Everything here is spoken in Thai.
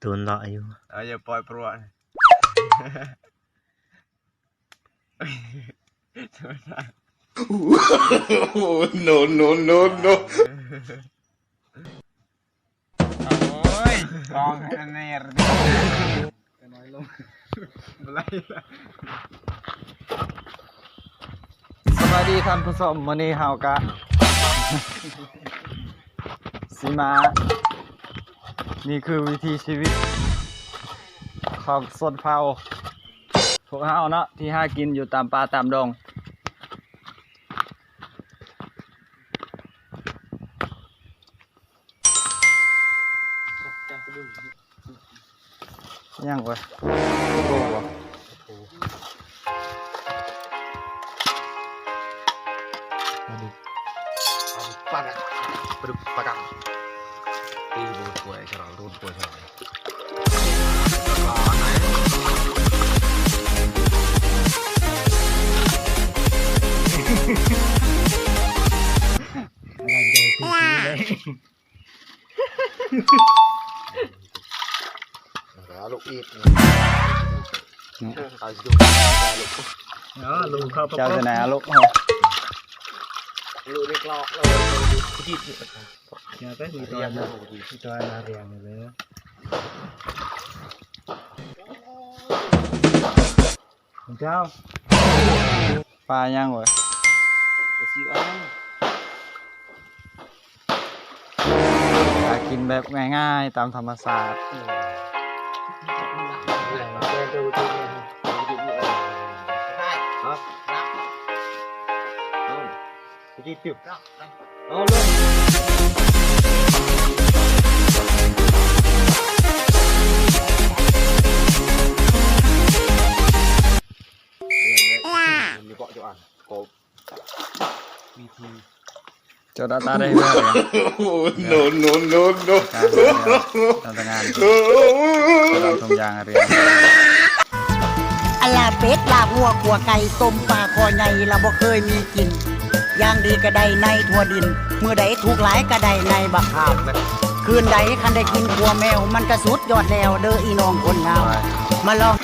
โดนเลาะอยู่เอาอย่าปล่อยปลวกโดนละ Oh, no, no, no, no. โอ้ยกองคะแนนน้อยลงอะไรล่ะสวัสดีท่านผู้ชมมื้อนี้เฮากะ สิมา นี่คือวิธีชีวิตของสนเผาพวกเฮาเนาะที่หากินอยู่ตามป่าตามดงยังเว้ยโอ้โห Pagang. Perlu pagang. Ini buat gue serang, buat gue serang. แล้วลูกาสิดูเจ้าจะไหนอะลูกลูกเล็กลอกเราจิตอย่าไปมีเรียนนะมีตัวมาเรียงเลยเจ้าปลายังเว้ยไปซิวเอาหากินแบบง่ายๆตามธรรมศาสตร์จิตติวเอาเลย กบวิธีเจ้าตาตาได้เรื่อยเลย Oh, no, no, no, no. การทำงานการทำทุกอย่างเรียนอะลาเป็ดลาบวัวขัวไก่ต้มปลาคอใหญ่เราบ่เคยมีกินอย่างดีก็ได้ในทั่วดิน เมื่อใดถูกหลายก็ได้ในบักขามคืนใดคันได้กินขัวแมว มันก็สุดยอดแล้วเด้ออีน้องคนงามมาลอง